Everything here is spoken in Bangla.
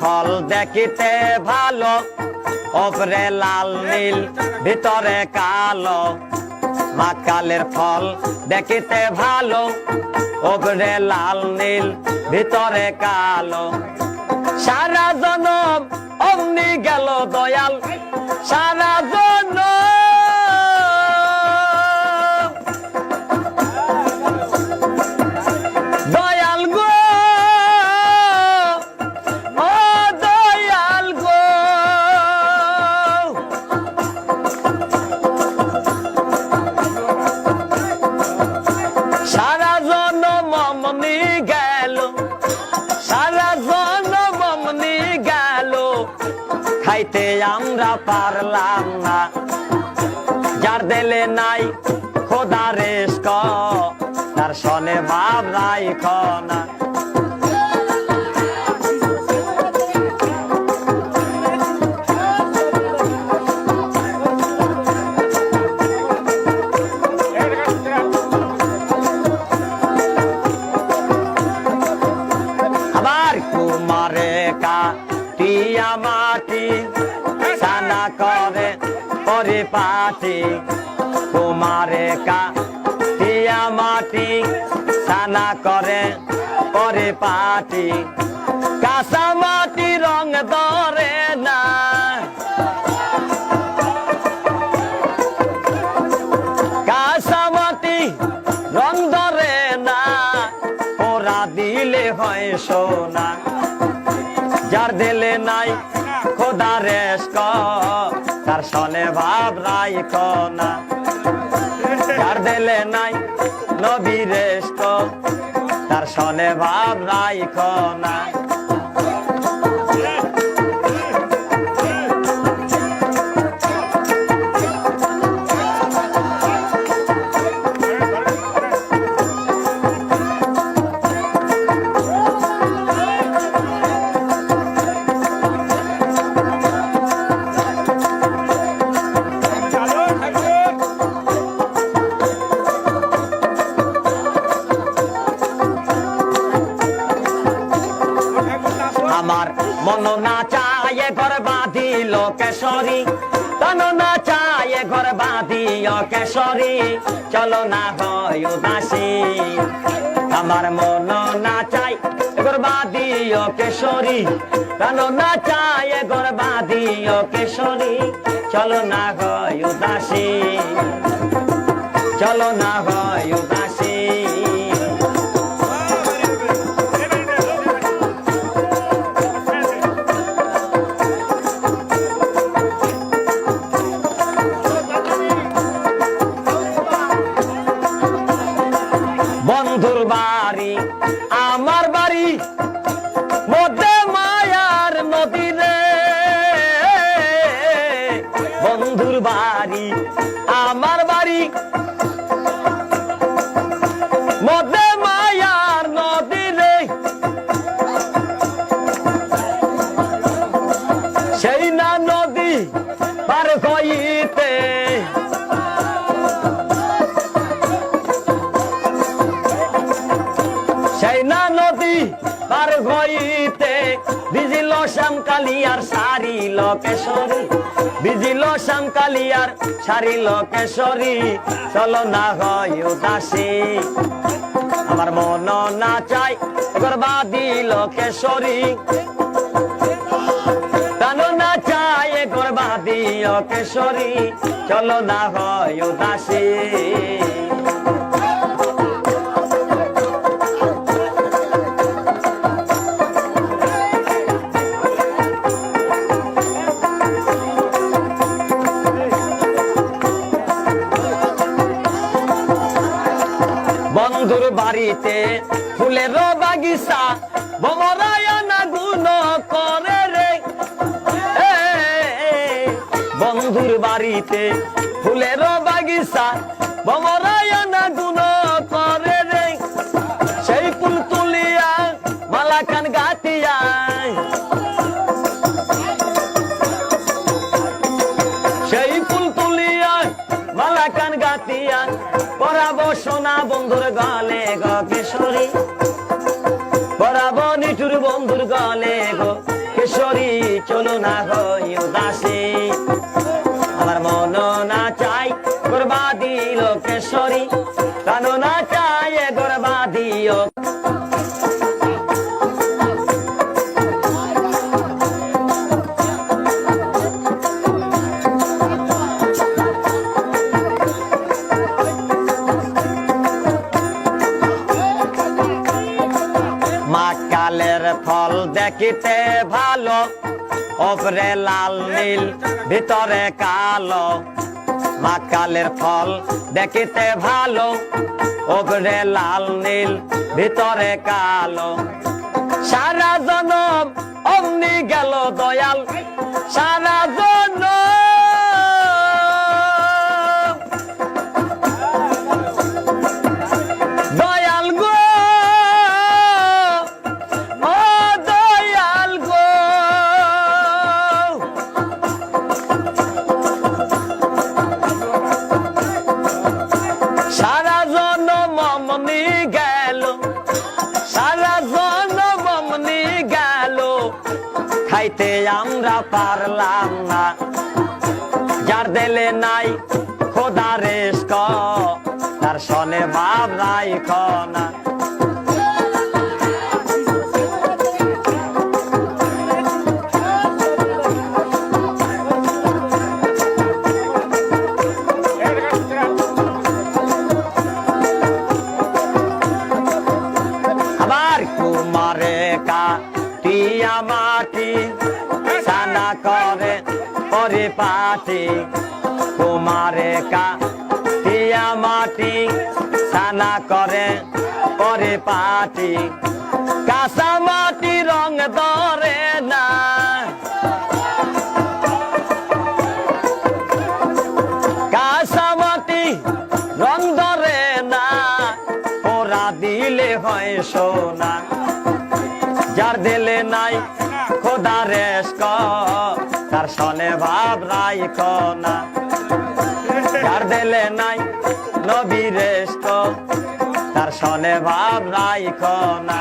ফল দেখিতে ভালো, ওপরে লাল নীল, ভিতরে কালো। মাকালের ফল দেখিতে ভালো, ওপরে লাল নীল, ভিতরে কালো। সারা জনম অমনি গেল দয়াল, সারা জনম পারলাম না। যার দেলে নাই খোদা রেস্ক, তার সনে ভাব রাইখ না। আবার কুমারে কা টিয়া মাটি পরিপাটি কুমারে কা টিয়া মাটি সানা করে পরিপাটি কাঁচা মাটি রং ধরে না। কাঁচা মাটি রং ধরে না ওরা দিলে হয় সোনা। যার দিলে নাই, খোদা রেস্ক তার সনে ভাব রাইখ না যার দিলে নাই নবীরেষ্ট তার সনে ভাব রাইখ না মন না চায় ঘর বাঁধিল কেশরী তন না চায় ঘর বাঁধিল কেশরী চলো না হয় উদাসী। আমার মন না চাই ঘর বাঁধিল কেশরী তন না চায় ঘর বাঁধিল কেশরী চলো না হয় উদাসী। চলো না হয় বন্ধুর বাড়ি আমার বাড়ি। মধ্যে মায়ার নদী রে। সেই না নদী পার হইতে বিজিল শ্যামকালিয়ার সারি লোকেশ্বরী। বিজিল শ্যামকালিয়ার সারি লোকেশ্বরী। চলো না হয় উদাসী। আমার মন না চাই গর্বাদি লোকেশ্বরী। লোকেশ্বরী। চলো না হয় উদাসী। বন্ধুর বাড়িতে, ফুলের বাগিচা, বমরায়না গুণ করে রে। বন্ধুর বাড়িতে, ফুলের বাগিচা, বমরায়না গুণ করে রে। সেই ফুল তুলিয়া মালা কান গাতিয়া সেই ফুল তুলিয়া মালা কান গাতিয়া পরাবো সোনা বন্ধুর গালে গো কেশরী। পরাবো নিঠুর বন্ধুর গালে গো কেশরী। চলো না হই উদাসী। আমার মন না চাই করবা দিল কেশরী। কানো না চাই করবা দিও দেখিতে ভালো ওপরে লাল নীল, ভিতরে কালো। মাকালের ফল দেখিতে ভালো ওপরে লাল নীল, ভিতরে কালো। সারা জনম অমনি গেল দয়াল, সারা জনম পারলাম না। যার দেলে নাই খোদা রেস্ক। তার সনে ভাব নাই না। পরিপাটি কুমারে কা টিয়া মাটি সানা করে পরিপাটি কাঁচা মাটি রং ধরে না। কাঁচা মাটি রং ধরে না ওরা দিলে হয় সোনা। যার দিলে নাই খোদা রেস তার মতনে ভাব রাইখ কনা যার দেলে নাই নবী রেষ্ট। তার সনে ভাব রাইখ কনা